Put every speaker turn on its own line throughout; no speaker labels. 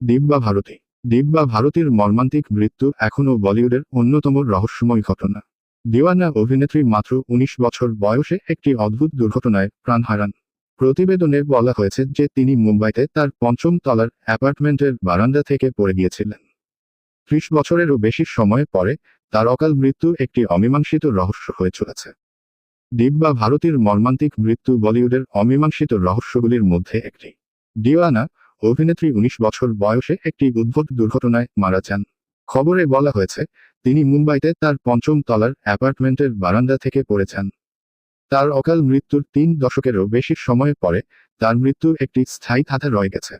দিব্যা ভারতী। দিব্যা ভারতীর মর্মান্তিক মৃত্যু এখনও বলিউডের অন্যতম রহস্যময় ঘটনা। দিওয়ানা অভিনেত্রী মাত্র উনিশ বছর বয়সে একটি অদ্ভুত দুর্ঘটনায় প্রাণ হারান। প্রতিবেদনে বলা হয়েছে যে তিনি মুম্বাইতে তার পঞ্চম তলার অ্যাপার্টমেন্টের বারান্দা থেকে পড়ে গিয়েছিলেন। ত্রিশ বছরেরও বেশি সময় পরে তার অকাল মৃত্যু একটি অমীমাংসিত রহস্য হয়ে চলেছে। দিব্যা ভারতীর মর্মান্তিক মৃত্যু বলিউডের অমীমাংসিত রহস্যগুলির মধ্যে একটি। দিওয়ানা অভিনেত্রী উনিশ বছর বয়সে একটি উদ্ভট দুর্ঘটনায় মারা যান। খবরে বলা হয়েছে, তিনি মুম্বাইতে তার পঞ্চম তলার অ্যাপার্টমেন্টের বারান্দা থেকে পড়ে যান। তার অকাল মৃত্যুর তিন দশকেরও বেশি সময় পরে তার মৃত্যু একটি স্থায়ী ধাঁধা রয়ে গেছে।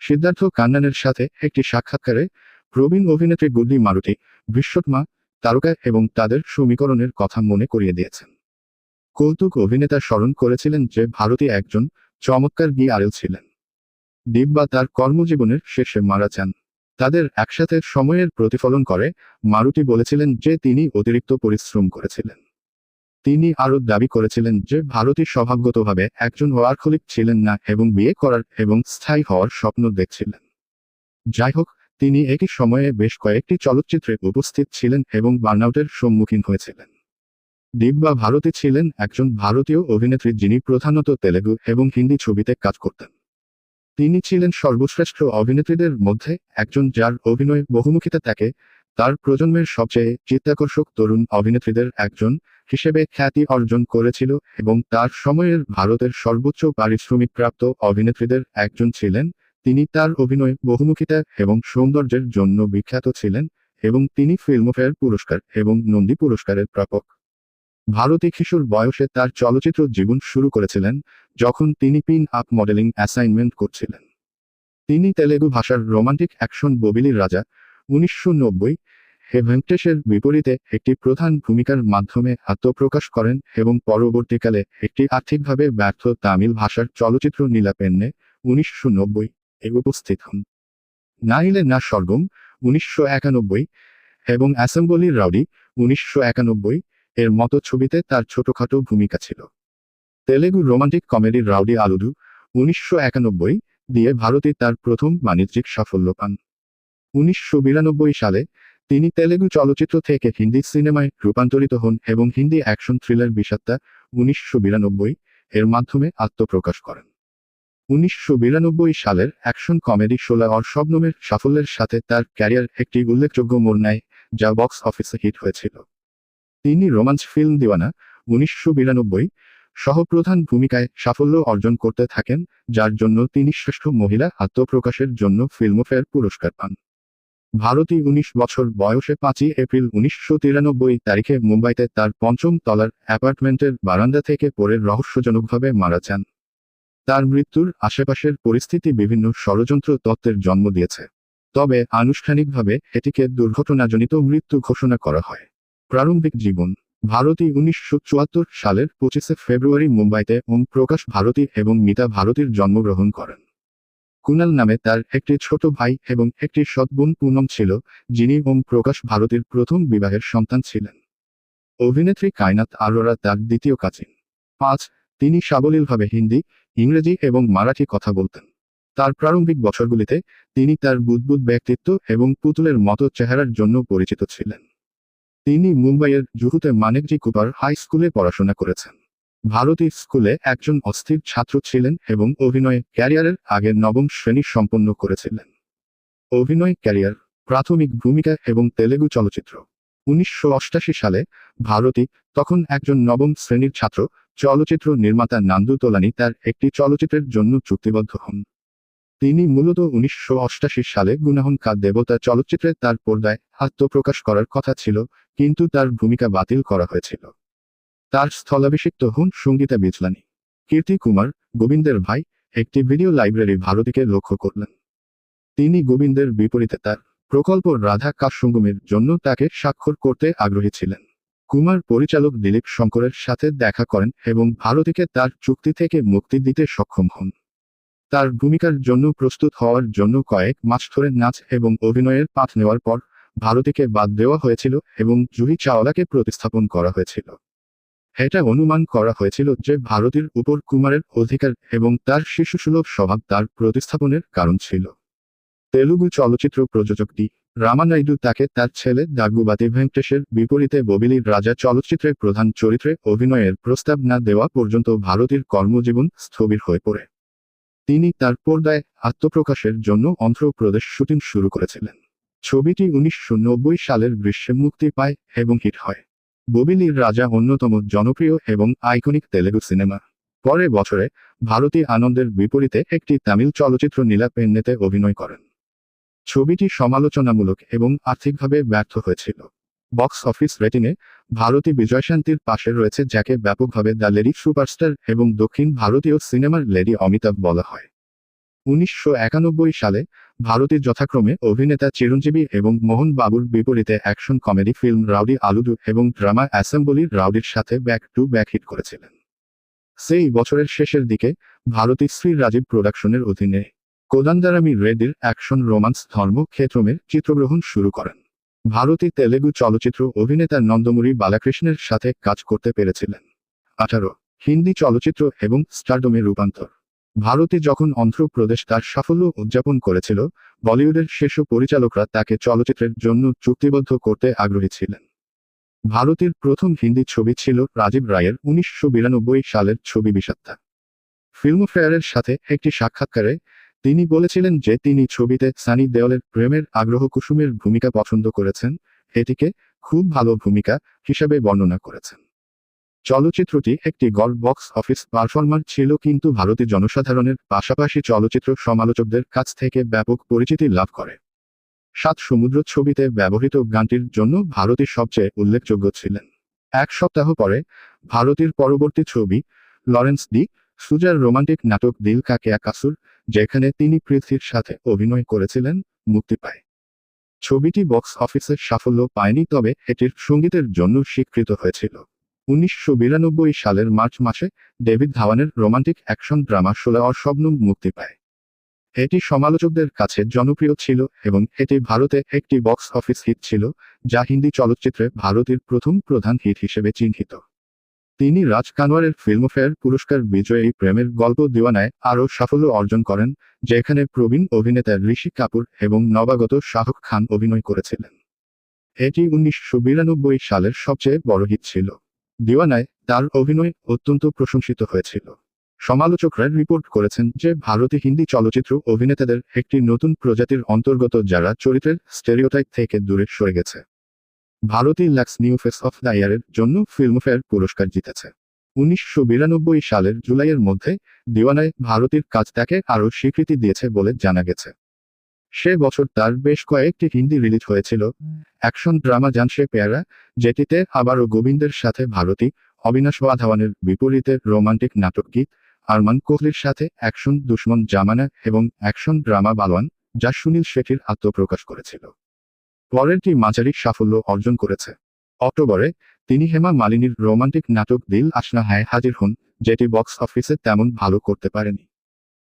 সিদ্ধার্থ কান্নানের সাথে একটি সাক্ষাৎকারে প্রবীণ অভিনেত্রী গুড্ডি মারুতি বিশ্বৎমা তারকা এবং তাদের সমীকরণের কথা মনে করিয়ে দিয়েছেন। কৌতুক অভিনেতা স্মরণ করেছিলেন যে ভারতী একজন চমৎকার গি আরেল ছিলেন। দিব্যা তার কর্মজীবনের শেষে মারা যান। তাদের একসাথে সময়ের প্রতিফলন করে, মারুতি বলেছিলেন যে তিনি অতিরিক্ত পরিশ্রম করেছিলেন। তিনি আরও দাবি করেছিলেন যে ভারতী স্বভাবগতভাবে একজন ওয়ার্কহলিক ছিলেন না এবং বিয়ে করার এবং স্থায়ী হওয়ার স্বপ্ন দেখছিলেন। যাই হোক, তিনি একই সময়ে বেশ কয়েকটি চলচ্চিত্রে উপস্থিত ছিলেন এবং বার্নআউটের সম্মুখীন হয়েছিলেন। দিব্যা ভারতী ছিলেন একজন ভারতীয় অভিনেত্রী যিনি প্রধানত তেলেগু এবং হিন্দি ছবিতে কাজ করতেন। তিনি ছিলেন সর্বশ্রেষ্ঠ অভিনেত্রীদের মধ্যে একজন যার অভিনয় বহুমুখিতা তাকে তার প্রজন্মের সবচেয়ে চিত্তাকর্ষক তরুণ অভিনেত্রীদের একজন হিসেবে খ্যাতি অর্জন করেছিল এবং তার সময়ের ভারতের সর্বোচ্চ পারিশ্রমিক প্রাপ্ত অভিনেত্রীদের একজন ছিলেন। তিনি তার অভিনয় বহুমুখিতা এবং সৌন্দর্যের জন্য বিখ্যাত ছিলেন এবং তিনি ফিল্মফেয়ার পুরস্কার এবং নন্দী পুরস্কারের প্রাপক। ভারতী কিশোর বয়সে তার চলচ্চিত্র জীবন শুরু করেছিলেন, যখন তিনি পিন আপ মডেলিং অ্যাসাইনমেন্ট করছিলেন। তিনি তেলেগু ভাষার রোমান্টিক অ্যাকশন ববিলির রাজা, উনিশশো নব্বই, হে ভেঙ্কটেশের বিপরীতে একটি প্রধান ভূমিকার মাধ্যমে আত্মপ্রকাশ করেন এবং পরবর্তীকালে একটি আর্থিকভাবে ব্যর্থ তামিল ভাষার চলচ্চিত্র নীলাপেন্নে উনিশশো নব্বই এ উপস্থিত হন। নাইলে না স্বর্গম উনিশশো একানব্বই এবং অ্যাসেম্বলির রাউডি, উনিশশো একানব্বই এর মতো ছবিতে তার ছোটখাটো ভূমিকা ছিল। তেলেগু রোমান্টিক কমেডির রাউডি আলুডু উনিশশো একানব্বই দিয়ে ভারতে তার প্রথম বাণিজ্যিক সাফল্য পান। উনিশশো বিরানব্বই সালে তিনি তেলেগু চলচ্চিত্র থেকে হিন্দি সিনেমায় রূপান্তরিত হন এবং হিন্দি অ্যাকশন থ্রিলার বিষাত্তা উনিশশো বিরানব্বই এর মাধ্যমে আত্মপ্রকাশ করেন। উনিশশো বিরানব্বই সালের অ্যাকশন কমেডি শোলা অর শবনমের সাফল্যের সাথে তার ক্যারিয়ার একটি উল্লেখযোগ্য মোড় নেয়, যা বক্স অফিসে হিট হয়েছিল। তিনি রোমান্স ফিল্ম দিওয়ানা উনিশশো বিরানব্বই সহপ্রধান ভূমিকায় সাফল্য অর্জন করতে থাকেন, যার জন্য তিনি শ্রেষ্ঠ মহিলা আত্মপ্রকাশের জন্য ফিল্মফেয়ার পুরস্কার পান। ভারতী উনিশ বছর বয়সে পাঁচই এপ্রিল উনিশশো তিরানব্বই তারিখে মুম্বাইতে তার পঞ্চম তলার অ্যাপার্টমেন্টের বারান্দা থেকে পড়ে রহস্যজনকভাবে মারা যান। তার মৃত্যুর আশেপাশের পরিস্থিতি বিভিন্ন ষড়যন্ত্র তত্ত্বের জন্ম দিয়েছে। তবে আনুষ্ঠানিকভাবে এটিকে দুর্ঘটনাজনিত মৃত্যু ঘোষণা করা হয়। প্রারম্ভিক জীবন। ভারতী উনিশশো চুয়াত্তর সালের পঁচিশে ফেব্রুয়ারি মুম্বাইতে ওম প্রকাশ ভারতী এবং মিতা ভারতীর জন্মগ্রহণ করেন। কুনাল নামে তার একটি ছোট ভাই এবং একটি সৎবোন পুনম ছিল, যিনি ওম প্রকাশ ভারতীর প্রথম বিবাহের সন্তান ছিলেন। অভিনেত্রী কায়নাত আরোরা তার দ্বিতীয় কাজিন। পাঁচ, তিনি সাবলীলভাবে হিন্দি, ইংরেজি এবং মারাঠি কথা বলতেন। তার প্রারম্ভিক বছরগুলিতে তিনি তার বুদ্বুদ ব্যক্তিত্ব এবং পুতুলের মতো চেহারার জন্য পরিচিত ছিলেন। তিনি মুম্বাইয়ের জুহুতে মানেকজি কুপার হাই স্কুলে পড়াশোনা করেছেন। ভারতী স্কুলে একজন অস্থির ছাত্র ছিলেন এবং অভিনয়ে ক্যারিয়ারের আগে নবম শ্রেণি সম্পন্ন করেছিলেন। অভিনয় ক্যারিয়ার, প্রাথমিক ভূমিকা এবং তেলেগু চলচ্চিত্র। উনিশশো সালে ভারতী তখন একজন নবম শ্রেণির ছাত্র। চলচ্চিত্র নির্মাতা নান্দু তোলানি তার একটি চলচ্চিত্রের জন্য চুক্তিবদ্ধ হন। তিনি মূলত উনিশশো সালে গুনাহন কা দেবতা চলচ্চিত্রে তার পর্দায় আত্মপ্রকাশ করার কথা ছিল, কিন্তু তার ভূমিকা বাতিল করা হয়েছিল। তার স্থলাভিষিক্ত হন সঙ্গীতা বিজলানি। কীর্তি কুমার, গোবিন্দের ভাই, একটি ভিডিও লাইব্রেরি ভারতীকে লক্ষ্য করলেন। তিনি গোবিন্দের বিপরীতে তার প্রকল্প রাধা কাশ্যঙ্গমের জন্য তাকে স্বাক্ষর করতে আগ্রহী ছিলেন। কুমার পরিচালক দিলীপ শঙ্করের সাথে দেখা করেন এবং ভারতীকে তার চুক্তি থেকে মুক্তি দিতে সক্ষম হন। তার ভূমিকার জন্য প্রস্তুত হওয়ার জন্য কয়েক মাস ধরে নাচ এবং অভিনয়ের পাঠ নেওয়ার পর ভারতীকে বাদ দেওয়া হয়েছিল এবং জুহি চাওলাকে প্রতিস্থাপন করা হয়েছিল। এটা অনুমান করা হয়েছিল যে ভারতীর উপর কুমারের অধিকার এবং তার শিশুসুলভ স্বভাব তার প্রতিস্থাপনের কারণ ছিল। তেলুগু চলচ্চিত্র প্রযোজক ডি রামানাইডু তাকে তার ছেলে দাগুবাতি ভেঙ্কটেশের বিপরীতে ববিলির রাজা চলচ্চিত্রে প্রধান চরিত্রে অভিনয়ের প্রস্তাব না দেওয়া পর্যন্ত ভারতীর কর্মজীবন স্থবির হয়ে পড়ে। তিনি তার পর্দায় আত্মপ্রকাশের জন্য অন্ধ্রপ্রদেশ শুটিং শুরু করেছিলেন। ছবিটি উনিশশো নব্বই সালের গ্রীষ্মে মুক্তি পায় এবং হিট হয়। ববিলির রাজা অন্যতম জনপ্রিয় এবং আইকনিক তেলেগু সিনেমা। পরে বছরে ভারতী আনন্দের বিপরীতে একটি তামিল চলচ্চিত্র নীলা পেন্নেতে অভিনয় করেন। ছবিটি সমালোচনামূলক এবং আর্থিকভাবে ব্যর্থ হয়েছিল। বক্স অফিস রেটিংয়ে ভারতী বিজয়শান্তির পাশে রয়েছে যাকে ব্যাপকভাবে দ্য লেডি সুপারস্টার এবং দক্ষিণ ভারতীয় সিনেমার লেডি অমিতাভ বলা হয়। উনিশশো একানব্বই সালে ভারতী যথাক্রমে অভিনেতা চিরঞ্জীবী এবং মোহন বাবুর বিপরীতে action comedy film Rowdy Alludu এবং ড্রামা অ্যাসেম্বলির রাউডির সাথে ব্যাক টু ব্যাক হিট করেছিলেন। সেই বছরের শেষের দিকে ভারতী শ্রী রাজীব প্রোডাকশনের অধীনে কোদান্দারামি রেড্ডির অ্যাকশন রোমান্স ধর্ম ক্ষেত্রমের চিত্রগ্রহণ শুরু করেন। ভারতী তেলেগু চলচ্চিত্র অভিনেতা নন্দমুরি বালাকৃষ্ণের সাথে কাজ করতে পেরেছিলেন। আঠারো, হিন্দি চলচ্চিত্র এবং স্টারডমে রূপান্তর। ভারতী যখন অন্ধ্রপ্রদেশ তার সাফল্য উদযাপন করেছিল, বলিউডের শীর্ষ পরিচালকরা তাকে চলচ্চিত্রের জন্য চুক্তিবদ্ধ করতে আগ্রহী ছিলেন। ভারতের প্রথম হিন্দি ছবি ছিল রাজীব রায়ের উনিশশো বিরানব্বই সালের ছবি বিষাত্তা ফিল্মফেয়ারের সাথে একটি সাক্ষাৎকারে তিনি বলেছিলেন যে তিনি ছবিতে সানি দেওয়ালের প্রেমের আগ্রহ কুসুমের ভূমিকা পছন্দ করেছেন, এটিকে খুব ভালো ভূমিকা হিসাবে বর্ণনা করেছেন। চলচ্চিত্রটি একটি গড় বক্স অফিস পারফরমার ছিল কিন্তু ভারতীয় জনসাধারণের পাশাপাশি চলচ্চিত্র সমালোচকদের কাছ থেকে ব্যাপক পরিচিতি লাভ করে। সাত সমুদ্র ছবিতে ব্যবহৃত গানটির জন্য ভারতী সবচেয়ে উল্লেখযোগ্য ছিলেন। এক সপ্তাহ পরে ভারতীর পরবর্তী ছবি লরেন্স ডি সুজার রোমান্টিক নাটক দিল কাকে কাসুর, যেখানে তিনি পৃথ্বীর সাথে অভিনয় করেছিলেন, মুক্তি পায়। ছবিটি বক্স অফিসের সাফল্য পায়নি, তবে এটির সঙ্গীতের জন্য স্বীকৃত হয়েছিল। উনিশশো বিরানব্বই সালের মার্চ মাসে ডেভিড ধাওয়ানের রোমান্টিক অ্যাকশন ড্রামা শোলা অস্বপ্নম মুক্তি পায়। এটি সমালোচকদের কাছে জনপ্রিয় ছিল এবং এটি ভারতে একটি বক্স অফিস হিট ছিল, যা হিন্দি চলচ্চিত্রে ভারতের প্রথম প্রধান হিট হিসেবে চিহ্নিত। তিনি রাজ কানওয়ারের ফিল্মফেয়ার পুরস্কার বিজয়ী প্রেমের গল্প দিওয়ানায় আরও সাফল্য অর্জন করেন, যেখানে প্রবীণ অভিনেতা ঋষি কাপুর এবং নবাগত শাহরুখ খান অভিনয় করেছিলেন। এটি উনিশশো বিরানব্বই সালের সবচেয়ে বড় হিট ছিল। দিওয়ানায় তার অভিনয় অত্যন্ত প্রশংসিত হয়েছিল। সমালোচকরা রিপোর্ট করেছেন যে ভারতে হিন্দি চলচ্চিত্র অভিনেতাদের একটি নতুন প্রজাতির অন্তর্গত যারা চরিত্রের স্টেরিওটাইপ থেকে দূরে সরে গেছে। Bharti Lux new face of the ইয়ারের জন্য ফিল্মফেয়ার পুরস্কার জিতেছে। উনিশশো বিরানব্বই সালের জুলাইয়ের মধ্যে দিওয়ানায় ভারতীর কাজ তাকে আরও স্বীকৃতি দিয়েছে বলে জানা গেছে। সে বছর তার বেশ কয়েকটি হিন্দি রিলিজ হয়েছিল। অ্যাকশন ড্রামা জানসে পেয়ারা, যেটিতে আবারও গোবিন্দের সাথে ভারতী, অবিনাশ বাধাওয়ানের বিপরীতে রোমান্টিক নাটক গীত, আরমান কোহলির সাথে অ্যাকশন দুশ্মন জামানা এবং অ্যাকশন ড্রামা বালোয়ান যা সুনীল শেঠির আত্মপ্রকাশ করেছিল। পরেরটি মাঝারি সাফল্য অর্জন করেছে। অক্টোবরে, তিনি হেমা মালিনীর রোমান্টিক নাটক দিল আসনা হায় হাজির হন, যেটি বক্স অফিসে তেমন ভালো করতে পারেনি।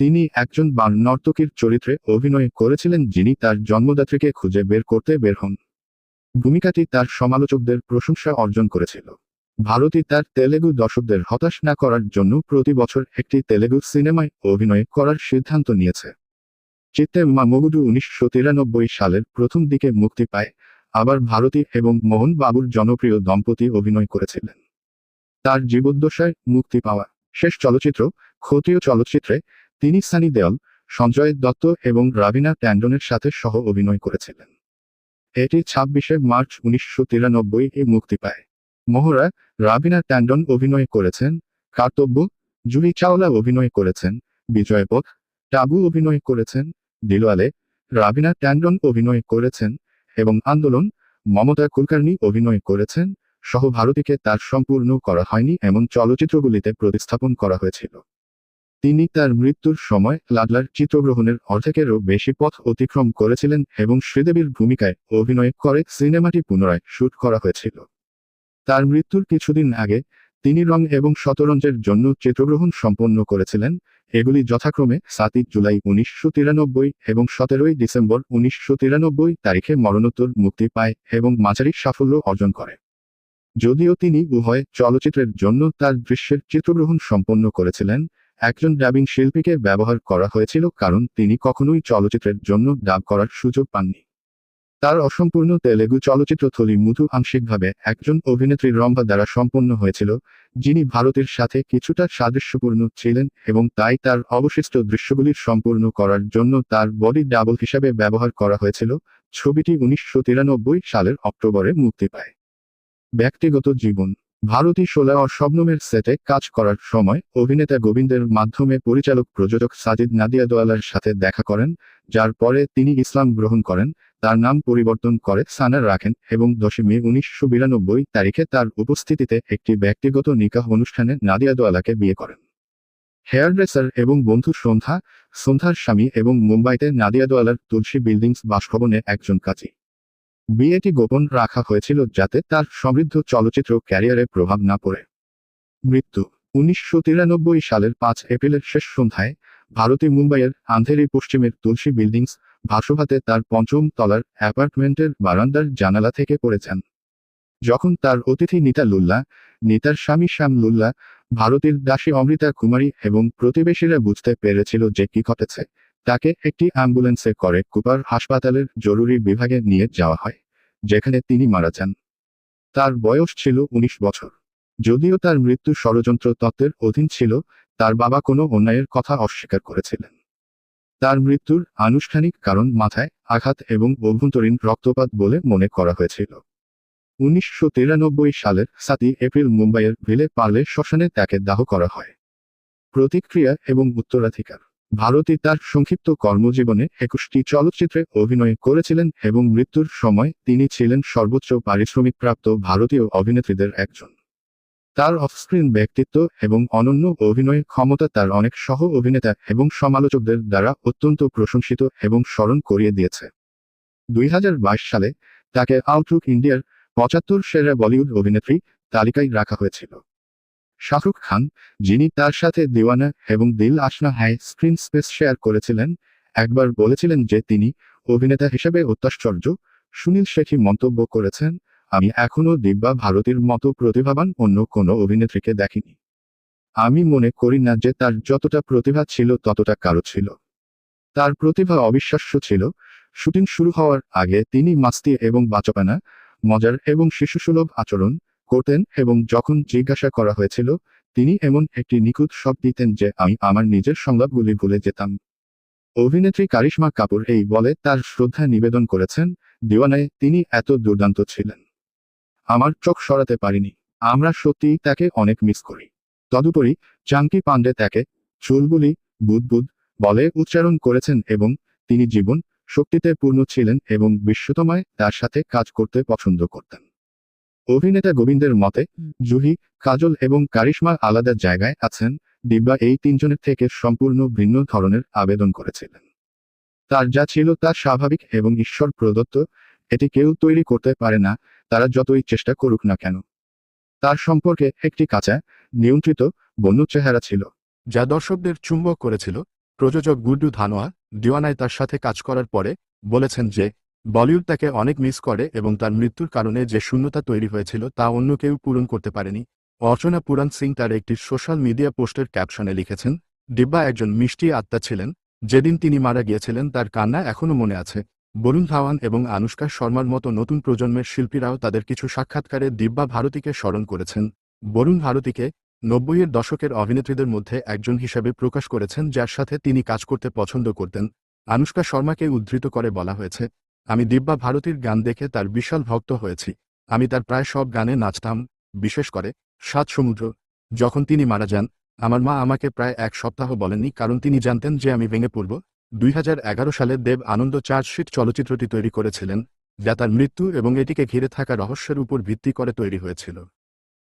তিনি একজন বান নর্তকীর চরিত্রে অভিনয় করেছিলেন যিনি তার জন্মদাত্রীকে খুঁজে বের করতে বের হন। ভূমিকাটি তার সমালোচকদের প্রশংসা অর্জন করেছিল। ভারতী তার তেলেগু দর্শকদের হতাশ না করার জন্য প্রতি বছর একটি তেলেগু সিনেমায় অভিনয় করার সিদ্ধান্ত নিয়েছে। চিত্তে মা মগুডু উনিশশো সালের প্রথম দিকে মুক্তি পায়, আবার ভারতী এবং মোহন বাবুর জনপ্রিয় দম্পতি অভিনয় করেছিলেন। তার জীবদ্দশায় মুক্তি পাওয়া শেষ চলচ্চিত্র ক্ষতীয় চলচ্চিত্রে তিনি সানি দেওল, সঞ্জয় দত্ত এবং রাবিনা ট্যান্ডনের সাথে সহ অভিনয় করেছিলেন। এটি ছাব্বিশে মার্চ উনিশশো তিরানব্বই এ মুক্তি পায়। মোহরা, রাবিনা ট্যান্ডন অভিনয় করেছেন, কার্তব্য, জুহি চাওলা অভিনয় করেছেন বিজয়পথ টাবু অভিনয় করেছেন দিলওয়ালে রাবিনা ট্যান্ডন অভিনয় করেছেন এবং আন্দোলন মমতা কুলকার্নি অভিনয় করেছেন, সহ ভারতীকে তার সম্পূর্ণ করা হয়নি এমন চলচ্চিত্রগুলিতে প্রতিস্থাপন করা হয়েছিল। তিনি তার মৃত্যুর সময় লাডলার চিত্রগ্রহণের অর্ধেকেরও বেশি পথ অতিক্রম করেছিলেন এবং শ্রীদেবীর ভূমিকায় অভিনয় করে সিনেমাটি পুনরায় শুট করা হয়েছিল। তার মৃত্যুর কিছুদিন আগে তিনি রং এবং শতরঞ্জের জন্য চিত্রগ্রহণ সম্পন্ন করেছিলেন, এগুলি যথাক্রমে সাতই জুলাই উনিশশো তিরানব্বই এবং সতেরোই ডিসেম্বর উনিশশো তিরানব্বই তারিখে মরণোত্তর মুক্তি পায় এবং মাঝারি সাফল্য অর্জন করে। যদিও তিনি উভয় চলচ্চিত্রের জন্য তার দৃশ্যের চিত্রগ্রহণ সম্পন্ন করেছিলেন, একজন ডাবিং শিল্পীকে ব্যবহার করা হয়েছিল কারণ তিনি কখনোই চলচ্চিত্রের জন্য ডাব করার সুযোগ পাননি। তার অসম্পূর্ণ তেলেগু চলচ্চিত্র থলি মুথু আংশিকভাবে একজন অভিনেত্রী রম্ভা দ্বারা সম্পন্ন হয়েছিল, যিনি ভারতের সাথে কিছুটা সাদৃশ্যপূর্ণ ছিলেন এবং তাই তার অবশিষ্ট দৃশ্যগুলি সম্পূর্ণ করার জন্য তার বডি ডাবল হিসাবে ব্যবহার করা হয়েছিল, ছবিটি উনিশশো তিরানব্বই সালের অক্টোবরে মুক্তি পায়। ব্যক্তিগত জীবন, ভারতী শোলা ও সেটে কাজ করার সময় অভিনেতা গোবিন্দের মাধ্যমে পরিচালক প্রযোজক সাজিদ নাদিয়া দোয়ালার সাথে দেখা করেন, যার পরে তিনি ইসলাম গ্রহণ করেন তার নাম পরিবর্তন করে সানার রাখেন এবং দশই মে উনিশশো বিরানব্বই তারিখে তার উপস্থিতিতে একটি ব্যক্তিগত নিকাহ অনুষ্ঠানে নাদিয়া দোয়ালাকে বিয়ে করেন। হেয়ারড্রেসার এবং বন্ধু সন্ধ্যা, সন্ধ্যার স্বামী এবং মুম্বাইতে নাদিয়া দোয়ালার তুলসী বিল্ডিংস বাসভবনে একজন কাজী। বিয়েটি গোপন রাখা হয়েছিল যাতে তার সমৃদ্ধ চলচ্চিত্র ক্যারিয়ারে প্রভাব না পড়ে। মৃত্যু উনিশশো তিরানব্বই সালের পাঁচ এপ্রিলের শেষ সন্ধ্যায় ভারতী মুম্বাইয়ের আন্ধেরি পশ্চিমের তুলসী বিল্ডিংস ভাসভাতে তার পঞ্চম তলার অ্যাপার্টমেন্টের বারান্দার জানালা থেকে পড়ে যান যখন তার অতিথি নিতা লুল্লা, নিতার স্বামী শ্যাম লুল্লা, ভারতের দাসী অমৃতা কুমারী এবং প্রতিবেশীরা বুঝতে পেরেছিল যে কি ঘটেছে, তাকে একটি অ্যাম্বুলেন্সে করে কুপার হাসপাতালের জরুরি বিভাগে নিয়ে যাওয়া হয়, যেখানে তিনি মারা যান। তার বয়স ছিল উনিশ বছর। যদিও তার মৃত্যু ষড়যন্ত্র তত্ত্বের অধীন ছিল, তার বাবা কোনো অন্যায়ের কথা অস্বীকার করেছিলেন। তার মৃত্যুর আনুষ্ঠানিক কারণ মাথায় আঘাত এবং অভ্যন্তরীণ রক্তপাত বলে মনে করা হয়েছিল। উনিশশো তিরানব্বই সালের সাতই এপ্রিল মুম্বাইয়ের ভিলে পার্লে শ্মশানে তাকে দাহ করা হয়। প্রতিক্রিয়া এবং উত্তরাধিকার। ভারতী তার সংক্ষিপ্ত কর্মজীবনে একুশটি চলচ্চিত্রে অভিনয় করেছিলেন এবং মৃত্যুর সময় তিনি ছিলেন সর্বোচ্চ পারিশ্রমিকপ্রাপ্ত ভারতীয় অভিনেত্রীদের একজন। তার অফস্ক্রিন ব্যক্তিত্ব এবং অনন্য অভিনয় ক্ষমতা তার অনেক সহ অভিনেতা এবং সমালোচকদের দ্বারা অত্যন্ত প্রশংসিত এবং স্মরণ করিয়ে দিয়েছে। দুই সালে তাকে আউটলুক ইন্ডিয়ার পঁচাত্তর সেরা বলিউড অভিনেত্রী তালিকায় রাখা হয়েছিল। শাহরুখ খান, যিনি তার সাথে দিওয়ানা এবং Dil Ashna Hai screen space share করেছিলেন, একবার বলেছিলেন যে তিনি অভিনেতা হিসেবে অত্যাশ্চর্য, সুনীল শেঠি মন্তব্য করেছেন আমি এখনও দিব্যা ভারতীর মতো প্রতিভাবান অন্য কোনো অভিনেত্রীকে দেখিনি। আমি মনে করি না যে তার যতটা প্রতিভা ছিল ততটা কারও ছিল। তার প্রতিভা অবিশ্বাস্য ছিল। শুটিং শুরু হওয়ার আগে তিনি মাস্তি এবং বাচপানা, মজার এবং শিশুসুলভ আচরণ করতেন এবং যখন জিজ্ঞাসা করা হয়েছিল, তিনি এমন একটি নিখুঁত সব দিতেন যে আমি আমার নিজের সংলাপগুলি ভুলে যেতাম। অভিনেত্রী কারিশ্মা কাপুর এই বলে তার শ্রদ্ধা নিবেদন করেছেন। দিওয়ানায় তিনি এত দুর্দান্ত ছিলেন। আমার চোখ সরাতে পারিনি। আমরা সত্যিই তাকে অনেক মিস করি। তদুপরি চাঙ্কি পান্ডে তাকে চুলগুলি বুদবুদ বলে উচ্চারণ করেছেন এবং তিনি জীবন শক্তিতে পূর্ণ ছিলেন এবং বিশ্বতমায় তার সাথে কাজ করতে পছন্দ করতেন। অভিনেতা গোবিন্দের মতে, জুহি, কাজল এবং কারিশ্মা আলাদা জায়গায় আছেন, দিব্যা এই তিনজনের থেকে সম্পূর্ণ ভিন্ন ধরনের আবেদন করেছিলেন। তার যা ছিল তা স্বাভাবিক এবং ঈশ্বর প্রদত্ত এটি কেউ তৈরি করতে পারে না তারা যতই চেষ্টা করুক না কেন। তার সম্পর্কে একটি কাঁচা, নিয়ন্ত্রিত, বন্য চেহারা ছিল।
যা দর্শকদের চুম্বক করেছিল, প্রযোজক গুড্ডু ধানোয়া দিওয়ানায় তার সাথে কাজ করার পরে, বলেছেন যে, বলিউড তাকে অনেক মিস করে এবং তার মৃত্যুর কারণে যে শূন্যতা তৈরি হয়েছিল তা অন্য কেউ পূরণ করতে পারেনি। অর্চনা পুরাণ সিং তার একটি সোশ্যাল মিডিয়া পোস্টের ক্যাপশনে লিখেছেন ডিব্বা একজন মিষ্টি আত্মা ছিলেন, যেদিন তিনি মারা গিয়েছিলেন তার কান্না এখনও মনে আছে। বরুণ ধাওয়ান এবং আনুষ্কা শর্মার মতো নতুন প্রজন্মের শিল্পীরাও তাদের কিছু সাক্ষাৎকারে দিব্যা ভারতীকে স্মরণ করেছেন। বরুণ ভারতীকে নব্বইয়ের দশকের অভিনেত্রীদের মধ্যে একজন হিসেবে প্রকাশ করেছেন, যার সাথে তিনি কাজ করতে পছন্দ করতেন। আনুষ্কা শর্মাকে উদ্ধৃত করে বলা হয়েছে, আমি দিব্যা ভারতীর গান দেখে তার বিশাল ভক্ত হয়েছি। আমি তার প্রায় সব গানে নাচতাম, বিশেষ করে সাত সমুদ্র। যখন তিনি মারা যান, আমার মা আমাকে প্রায় এক সপ্তাহ বলেননি, কারণ তিনি জানতেন যে আমি ভেঙে পড়ব। দুই হাজার এগারো সালে দেব আনন্দ চার্জশিট চলচ্চিত্রটি তৈরি করেছিলেন, যা তার মৃত্যু এবং এটিকে ঘিরে থাকা রহস্যের উপর ভিত্তি করে তৈরি হয়েছিল।